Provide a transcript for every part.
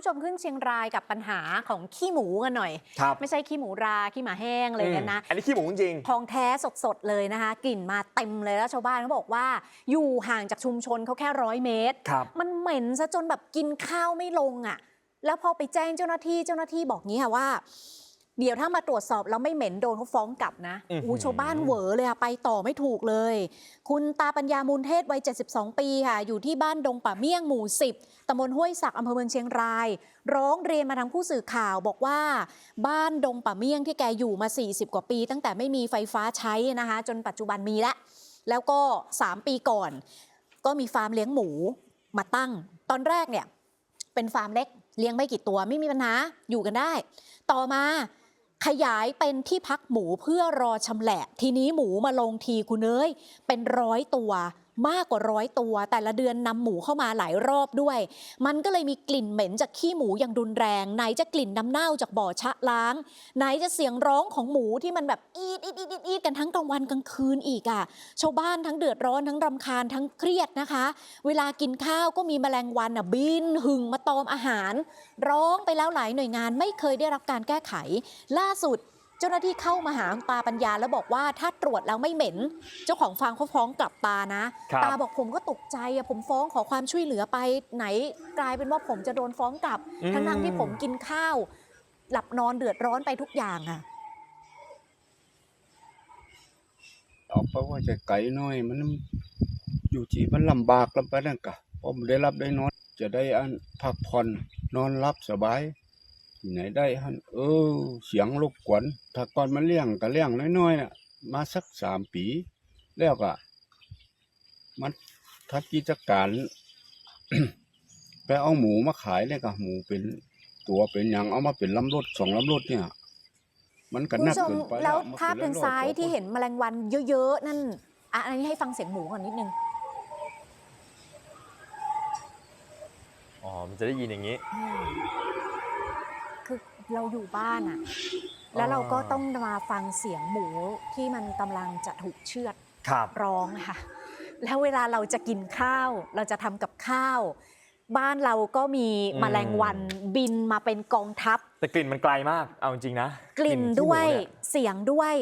ผู้ชมขึ้นเชียงรายกับปัญหาของขี้หมูกันหน่อยครับไม่ใช่ขี้หมูราขี้หมาแห้งเลยกันนะอืมอันนี้ขี้หมูจริงทองแท้สดๆเลยนะคะ กลิ่นมาเต็มเลยแล้วชาวบ้านเขาบอกว่า อยู่ห่างจากชุมชนเขาแค่ร้อยเมตรครับมันเหม็นซะจนแบบกินข้าวไม่ลงอะ่ะ แล้วพอไปแจ้งเจ้าหน้าที่เจ้าหน้าที่บอกงี้ค่ะว่า เดี๋ยวถ้ามาตรวจสอบแล้วไม่เหม็นโดนเขาฟ้องกลับนะอื้อหือโอ้โหชาวบ้านเหวอเลยอะไปต่อไม่ถูกเลย คุณตาปัญญามูลเทศวัย 72 ปีค่ะ อยู่ที่บ้านดงป่าเมี่ยงหมู่ 10ตำบลห้วยศักอำเภอเมืองเชียงราย ร้องเรียนมาทางผู้สื่อข่าวบอกว่า บ้านดงป่าเมี่ยงที่แกอยู่มา 40 กว่าปี ตั้งแต่ไม่มีไฟฟ้าใช้นะคะ จนปัจจุบันมีแล้วแล้วก็ 3 ปีก่อน ก็มีฟาร์มเลี้ยงหมูมาตั้ง ตอนแรกเนี่ยเป็นฟาร์มเล็กเลี้ยงไม่กี่ตัวไม่มีปัญหาอยู่กันได้ ต่อมา ขยายเป็นที่พักหมูเพื่อรอชำแหละ ทีนี้หมูมาลงทีคุณเอ้ยเป็นร้อยตัวมากกว่าร้อยตัว แต่ละเดือนนำหมูเข้ามาหลายรอบด้วย มันก็เลยมีกลิ่นเหม็นจากขี้หมูอย่างรุนแรง ไหนจะกลิ่นน้ำเน่าจากบ่อชะล้าง ไหนจะเสียงร้องของหมูที่มันแบบอีดอีดอีดอีดอีดกันทั้งกลางวันกลางคืนอีกอะ่ะชาวบ้านทั้งเดือดร้อนทั้งรำคาญทั้งเครียดนะคะ เวลากินข้าวก็มีแมลงวันอะบินหึงมาตอมอาหาร ร้องไปแล้วหลายหน่วยงานไม่เคยได้รับการแก้ไข ล่าสุด เจ้าหน้าที่เข้ามาหาคุณตาปัญญาแล้วบอกว่าถ้าตรวจแล้วไม่เหม็น เจ้าของฟาร์มเขาฟ้องกลับตานะครับตาบอกผมก็ตกใจอะผมฟ้องขอความช่วยเหลือไปไหนกลายเป็นว่าผมจะโดนฟ้องกลับอืมทั้งๆที่ผมกินข้าว หลับนอนเดือดร้อนไปทุกอย่างอะออกไปว่าจะไกลหน่อยมันอยู่ที่มันลำบากลำไปนั่นกะพอมได้รับได้นอนจะได้อันพักผ่อนนอนรับสบาย ที่ไหนได้ฮันเออ เสียงรบกวนถ้าก่อนมันเลี้ยงก็เลี้ยงน้อยๆน่ะ มาสักสามปี แล้วก็มันทักกิจการไปเอาหมูมาขายเลยก็หมูเป็นตัวเป็นหยังเอามาเป็นลำรถสองลำรถเนี่ย มันก็คุณนักผู้ชมเกินไปแล้วมันภาพเป็นทางร้อยๆซ้ายกว่ที่คนเห็นแมลงวันเยอะๆนั่นอะอันนี้ให้ฟังเสียงหมูก่อนนิดนึงอ๋อมันจะได้ยินอย่างนี้อืม คือเราอยู่บ้านอะแล้วเราก็ต้องมาฟังเสียงหมูที่มันกำลังจะถูกเชือดครับร้องค่ะ แล้วเวลาเราจะกินข้าว เราจะทำกับข้าว บ้านเราก็มีอืมแมลงวันบินมาเป็นกองทัพ แต่กลิ่นมันไกลมาก เอาจริงๆนะ กลิ่นขี้หมูด้วยเนี่เสียงด้วย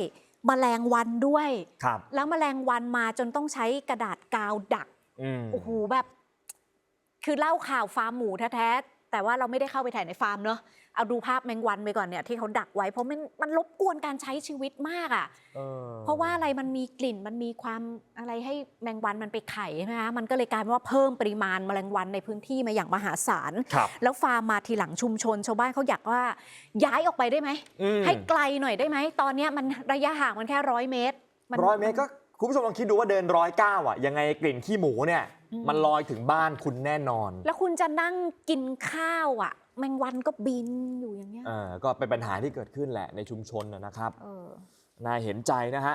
แมลงวันด้วยครับแล้วแมลงวันมาจนต้องใช้กระดาษกาวดักอืมโอ้โหแบบ คือเล่าข่าวฟาร์มหมูแท้ๆ แต่ว่าเราไม่ได้เข้าไปถ่ายในฟาร์มเนอะเอาดูภาพแมงวันไปก่อนเนี่ยที่เขาดักไว้เพราะมันมันรบกวนการใช้ชีวิตมากอะ่ะออเพราะว่าอะไรมันมีกลิ่นมันมีความอะไรให้แมงวันมันไปไข่ใช่ไหมคะมันก็เลยกลายเป็นว่าเพิ่มปริมาณแมลงวันในพื้นที่มาอย่างมหาศาลครับแล้วฟาร์มมาทีหลังชุมชน ชาวบ้านเขาอยากว่าย้ายออกไปได้ไหมอืมให้ไกลหน่อยได้ไหมตอนเนี้ยมันระยะห่างมันแค่ร้อยเมตรนร้อยเมตรก็ คุณผู้ชมลองคิดดูว่าเดินร้อยเก้าอะยังไงกลิ่นขี้หมูเนี่ยอืมมันลอยถึงบ้านคุณแน่นอน แล้วคุณจะนั่งกินข้าวอะ แมงวันก็บินอยู่อย่างเงี้ย เออก็เป็นปัญหาที่เกิดขึ้นแหละในชุมชนนะนะครับเออ น่าเห็นใจนะฮะ